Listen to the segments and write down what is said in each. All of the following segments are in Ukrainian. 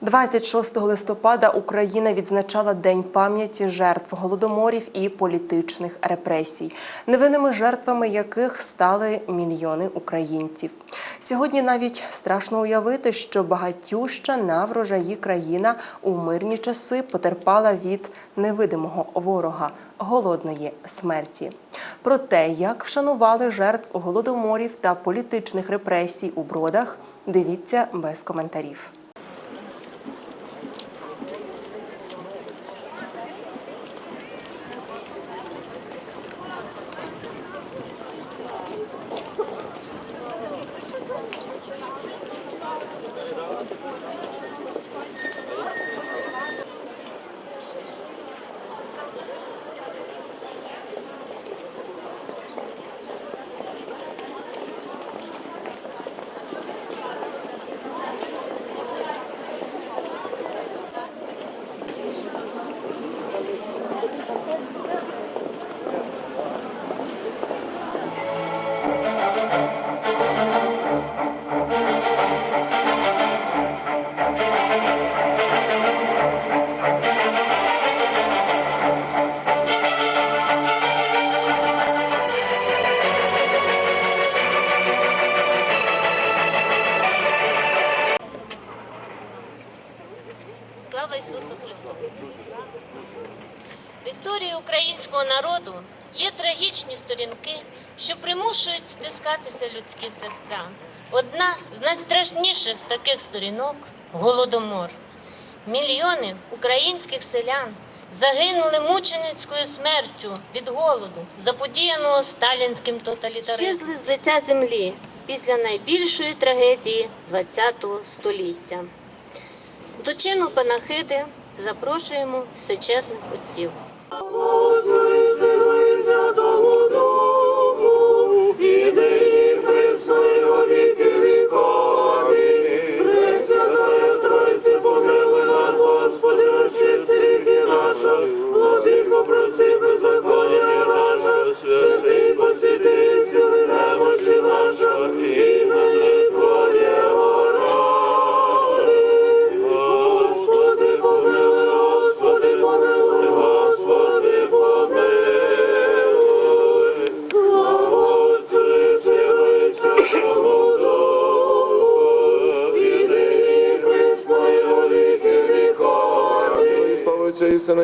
26 листопада Україна відзначала День пам'яті жертв голодоморів і політичних репресій, невинними жертвами яких стали мільйони українців. Сьогодні навіть страшно уявити, що багатюща на врожаї країна у мирні часи потерпала від невидимого ворога голодної смерті. Про те, як вшанували жертв голодоморів та політичних репресій у бродах, дивіться без коментарів. Таких сторінок голодомор. Мільйони українських селян загинули мученицькою смертю від голоду, заподіяного сталінським тоталітаризмом. Щезли з лиця землі після найбільшої трагедії ХХ століття. До чину панахиди запрошуємо всечесних отців.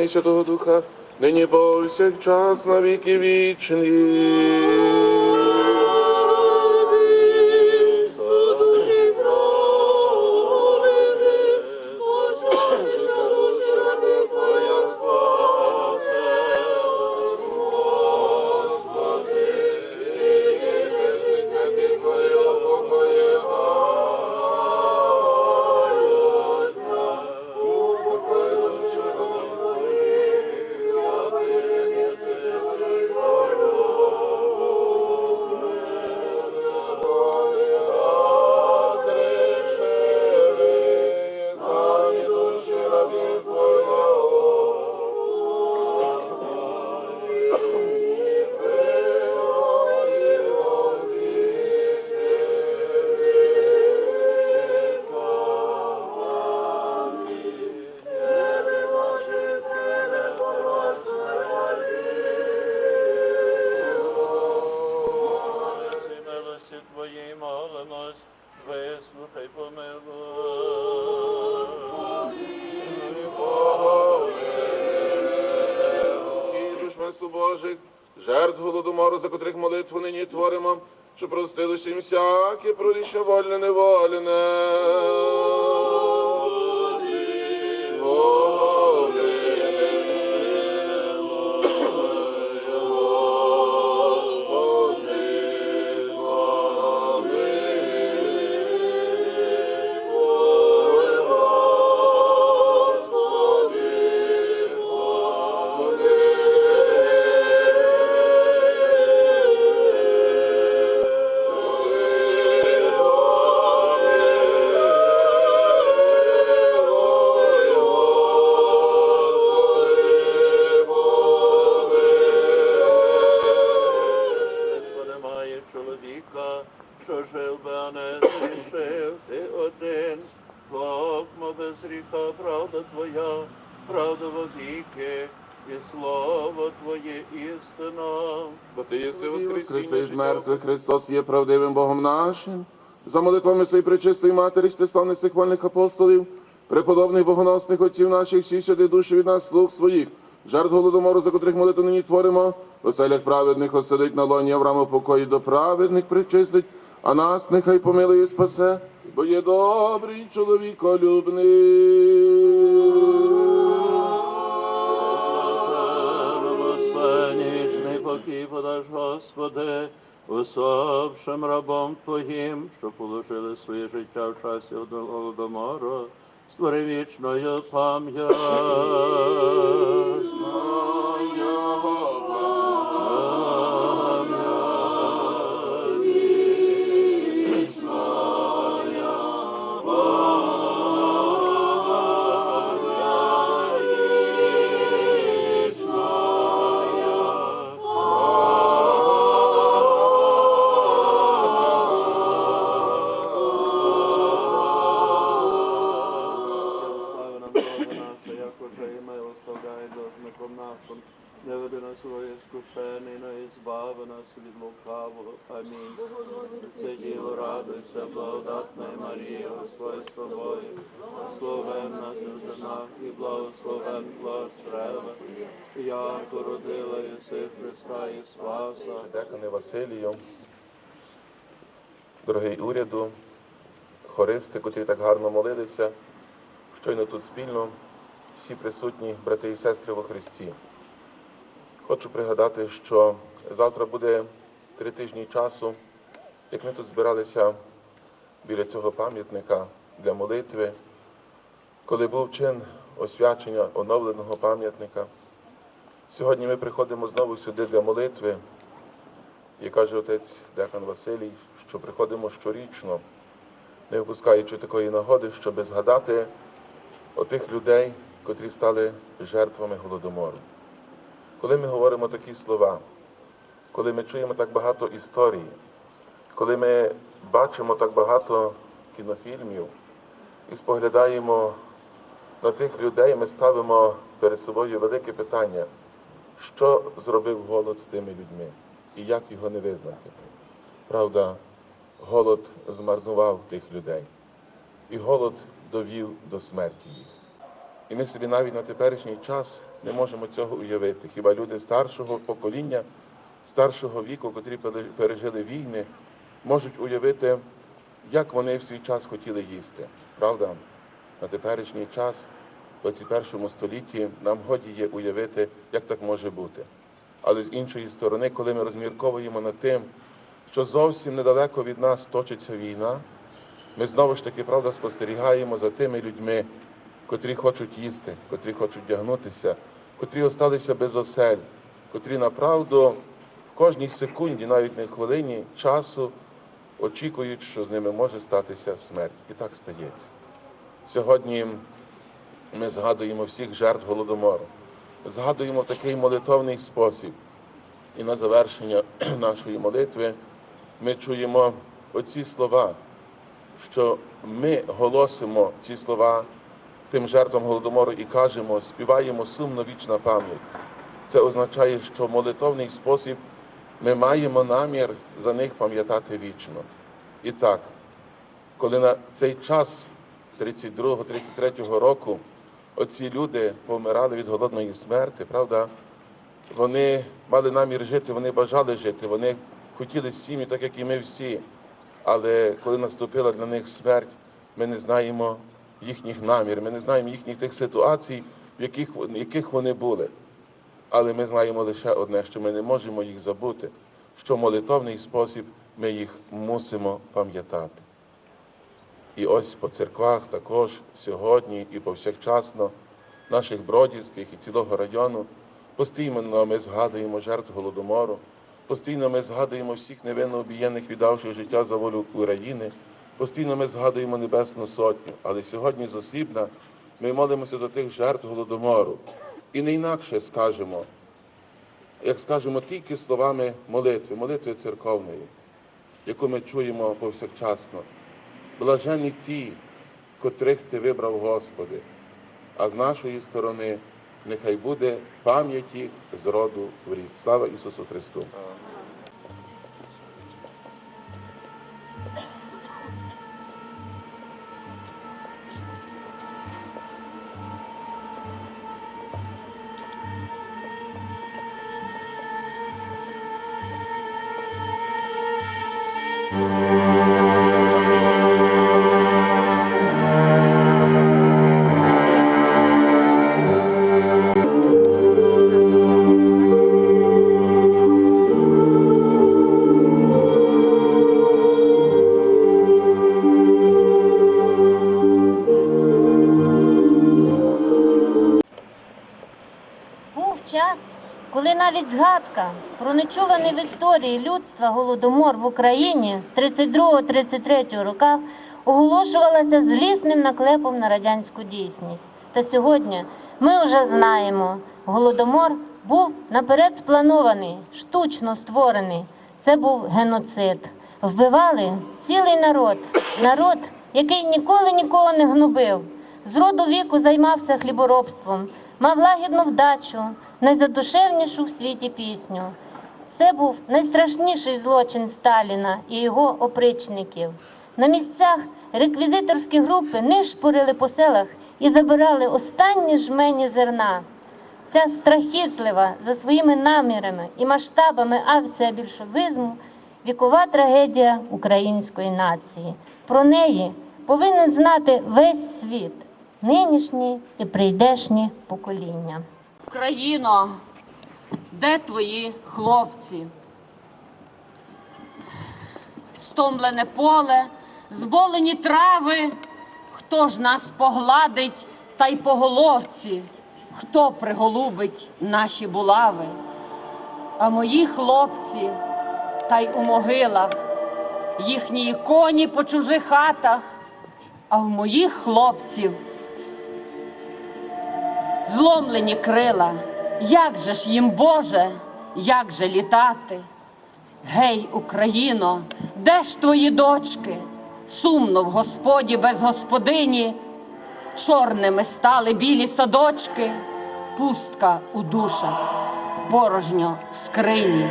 Святого Духа, нині повсякчас на віки вічні. Їм всяке проліще вольне невольне. Що жив би, а не зрішив ти один. Богмо без гріха, правда Твоя, правда вовіки, і слово Твоє істина. Бо ти єси воскресіння із мертвих, Христос є правдивим Богом нашим. За молитвами своєї пречистої матері, славних сих вольних апостолів, преподобних богоносних отців наших, всі сюди душі від нас, слуг своїх, жертв голодомору, за котрих молитву нині творимо, в оселях праведних осадить на лоні Авраама покої до праведних причистить, а нас нехай помилує спасе, бо є добрий чоловіколюбний. Покій подаш, Господи, усопшим рабом Твоїм, що положили своє життя в часі голодомору, створи вічною пам'ять. Як породила єси Христа і Спаса. Декане Василію, дорогий уряду, хористи, котрі так гарно молилися, щойно тут спільно, всі присутні брати і сестри во Христі. Хочу пригадати, що завтра буде три тижні часу, як ми тут збиралися біля цього пам'ятника для молитви, коли був чин освячення оновленого пам'ятника. Сьогодні ми приходимо знову сюди для молитви. І каже отець Декан Василій, що приходимо щорічно, не випускаючи такої нагоди, щоб згадати отих людей, котрі стали жертвами голодомору. Коли ми говоримо такі слова, коли ми чуємо так багато історій, коли ми бачимо так багато кінофільмів і споглядаємо на тих людей, ми ставимо перед собою велике питання, що зробив голод з тими людьми і як його не визнати. Правда, голод змарнував тих людей, і голод довів до смерті їх. І ми собі навіть на теперішній час не можемо цього уявити. Хіба люди старшого покоління, старшого віку, котрі пережили війни, можуть уявити, як вони в свій час хотіли їсти. Правда? На теперішній час, 21 столітті, нам годі є уявити, як так може бути. Але з іншої сторони, коли ми розмірковуємо над тим, що зовсім недалеко від нас точиться війна, ми знову ж таки правда спостерігаємо за тими людьми, котрі хочуть їсти, котрі хочуть вдягнутися, котрі осталися без осель, котрі направду в кожній секунді, навіть не хвилині часу, очікують, що з ними може статися смерть. І так стається. Сьогодні ми згадуємо всіх жертв голодомору, згадуємо в такий молитовний спосіб. І на завершення нашої молитви ми чуємо оці слова, що ми голосимо ці слова тим жертвам голодомору і кажемо, співаємо сумно вічна пам'ять. Це означає, що в молитовний спосіб ми маємо намір за них пам'ятати вічно. І так, коли на цей час 32-33 року оці люди помирали від голодної смерти, правда, вони мали намір жити, вони бажали жити, вони хотіли сім'ї, так як і ми всі. Але коли наступила для них смерть, ми не знаємо їхніх намір, ми не знаємо їхніх тих ситуацій, в яких, в яких вони були. Але ми знаємо лише одне, що ми не можемо їх забути, що молитовний спосіб ми їх мусимо пам'ятати. І ось по церквах також сьогодні і повсякчасно наших бродівських і цілого району постійно ми згадуємо жертв голодомору, постійно ми згадуємо всіх невинно обієнних, віддавших життя за волю України, постійно ми згадуємо Небесну Сотню. Але сьогодні зосібна ми молимося за тих жертв голодомору. І не інакше скажемо, як скажемо тільки словами молитви, молитви церковної, яку ми чуємо повсякчасно. Блажені ті, котрих ти вибрав, Господи. А з нашої сторони нехай буде пам'ять їх з роду в рід. Слава Ісусу Христу! Навіть згадка про нечуваний в історії людства голодомор в Україні 32-33 роках оголошувалася злісним наклепом на радянську дійсність. Та сьогодні ми вже знаємо, голодомор був наперед спланований, штучно створений. Це був геноцид. Вбивали цілий народ, народ, який ніколи нікого не гнобив. З роду віку займався хліборобством, мав лагідну вдачу, найзадушевнішу в світі пісню. Це був найстрашніший злочин Сталіна і його опричників. На місцях реквізиторські групи нишпорили по селах і забирали останні жмені зерна. Ця страхітлива за своїми намірами і масштабами акція більшовизму вікова трагедія української нації. Про неї повинен знати весь світ, нинішні і прийдешні покоління. Україно, де твої хлопці? Стомлене поле, зболені трави, хто ж нас погладить та й по головці, хто приголубить наші булави? А мої хлопці та й у могилах, їхні коні по чужих хатах, а в моїх хлопців зломлені крила, як же ж їм Боже, як же літати? Гей, Україно, де ж твої дочки? Сумно в Господі без господині, чорними стали білі садочки, пустка у душах, порожньо в скрині.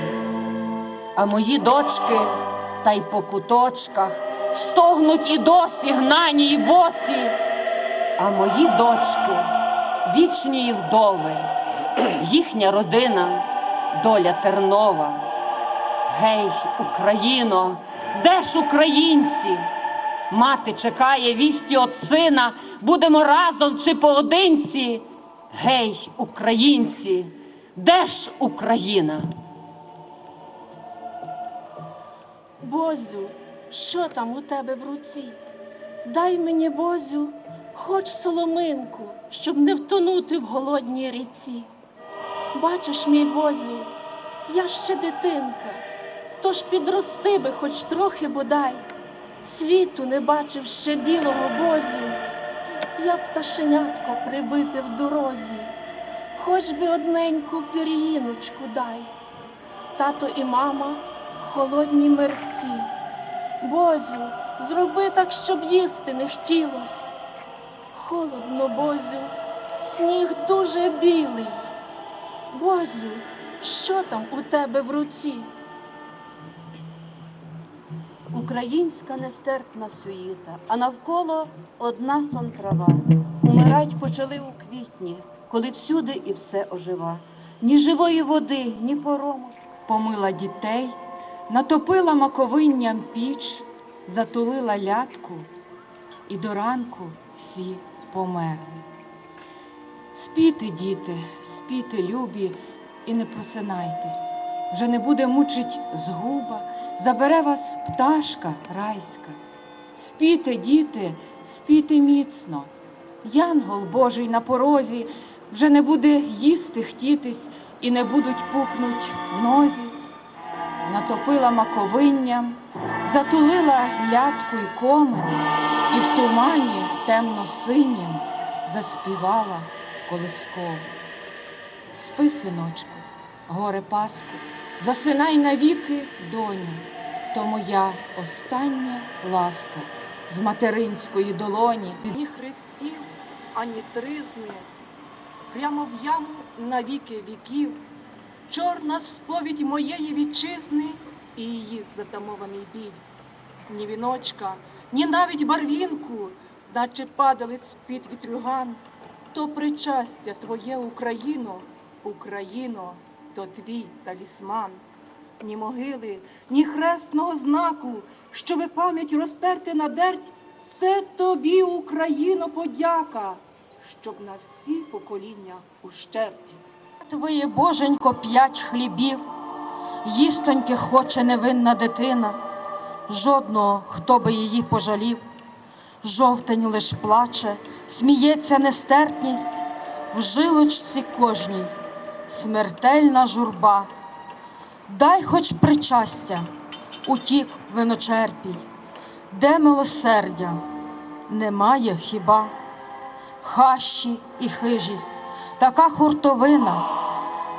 А мої дочки та й по куточках стогнуть і досі гнані й босі, а мої дочки вічні вдови, їхня родина доля тернова. Гей, Україно, де ж українці? Мати чекає вісті от сина, будемо разом чи поодинці. Гей, українці, де ж Україна? Бозю, що там у тебе в руці? Дай мені, Бозю, хоч соломинку, щоб не втонути в голодній ріці. Бачиш, мій Бозю, я ще дитинка, тож підрости би хоч трохи бодай. Світу не бачив ще білого Бозю, я пташенятко прибити в дорозі, хоч би одненьку пір'їночку дай. Тато і мама холодні мерці. Бозю, зроби так, щоб їсти не хотілось. Холодно, Бозю, сніг дуже білий. Бозю, що там у тебе в руці? Українська нестерпна суїта, а навколо одна сон трава. Умирать почали у квітні, коли всюди і все ожива. Ні живої води, ні порому. помила дітей, натопила маковинням піч, затулила лятку, і до ранку всі померли. Спіти, діти, спіти, любі, і не просинайтесь, вже не буде мучить згуба, забере вас пташка райська. Спіте, діти, спіте міцно. Янгол Божий на порозі вже не буде їсти хтітись і не будуть пухнуть нозі. Натопила маковинням, затулила лятку й комен, і в тумані темно-синім заспівала колискову. Спи, синочку, горе паску, засинай навіки, доню, то моя остання ласка з материнської долоні. Ні хрестів, ані тризни, прямо в яму на віки віків, чорна сповідь моєї вітчизни і її затамований біль. Ні віночка, ні навіть барвінку, наче падалець під вітрюган, то причастя твоє Україно, Україно, то твій талісман. Ні могили, ні хресного знаку, щоби пам'ять розтерти на дерть, це тобі, Україно, подяка, щоб на всі покоління ущерть. Твоє боженько п'ять хлібів, їстоньки хоче невинна дитина, жодного, хто би її пожалів. Жовтень лиш плаче, сміється нестерпність, в жилочці кожній смертельна журба. Дай хоч причастя, утік виночерпій, де милосердя? Немає хіба. Хащі і хижість, така хуртовина,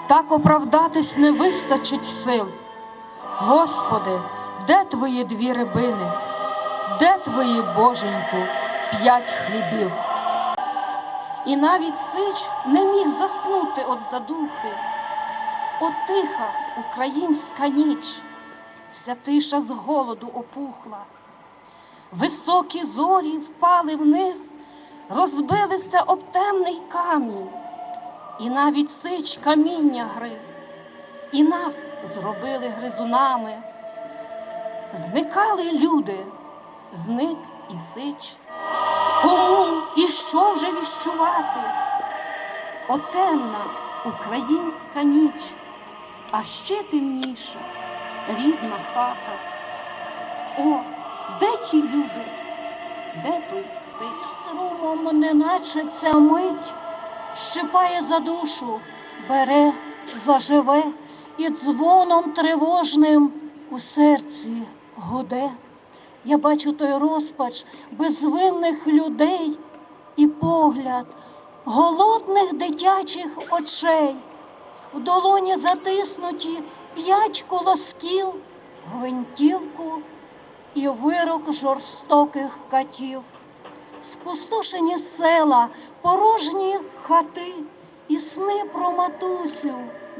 так оправдатись не вистачить сил. Господи, де твої дві рибини, де твої боженьку п'ять хлібів? І навіть сич не міг заснути от задухи. О, тиха українська ніч, вся тиша з голоду опухла. Високі зорі впали вниз, розбилися об темний камінь, і навіть сич каміння гриз, і нас зробили гризунами. Зникали люди, зник і сич. Кому і що вже віщувати? О, темна українська ніч, а ще темніша рідна хата. О, де ті люди? Де той сич? Струмом, неначе ця мить, щипає за душу, бере, заживе і дзвоном тривожним у серці гуде. Я бачу той розпач безвинних людей і погляд голодних дитячих очей. В долоні затиснуті п'ять колосків, гвинтівку і вирок жорстоких катів. Спустошені села, порожні хати і сни про матусю,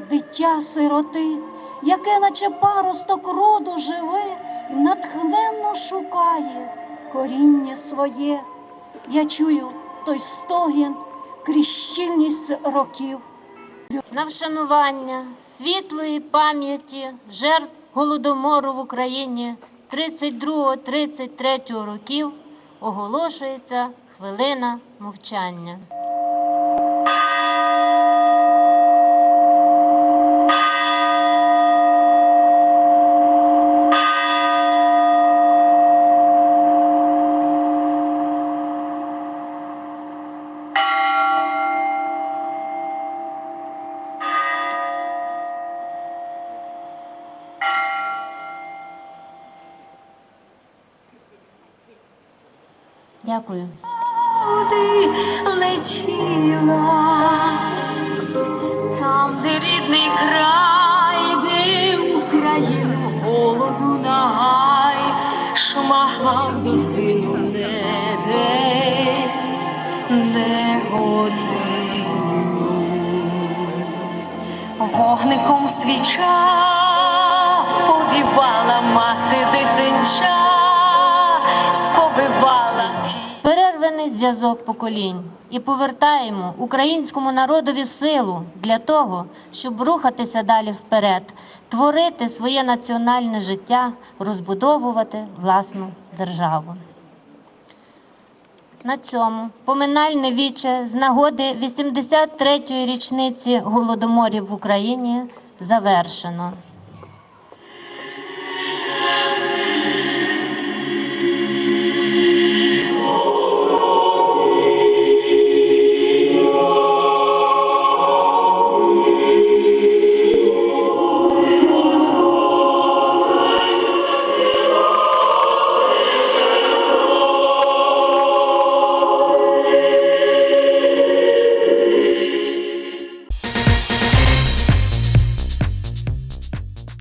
дитя сироти, яке, наче паросток роду живе, натхненно шукає коріння своє. Я чую той стогін, крізь років. на вшанування світлої пам'яті жертв голодомору в Україні 32-33 років оголошується хвилина мовчання. Голоду нагай, шмагав до згину не день, не годину. Вогником свіча повівала мати дитинча, сповивала. Перерваний зв'язок поколінь і повертаємо українському народові силу для того, щоб рухатися далі вперед, творити своє національне життя, розбудовувати власну державу. На цьому поминальне віче з нагоди 83-ї річниці голодоморів в Україні завершено.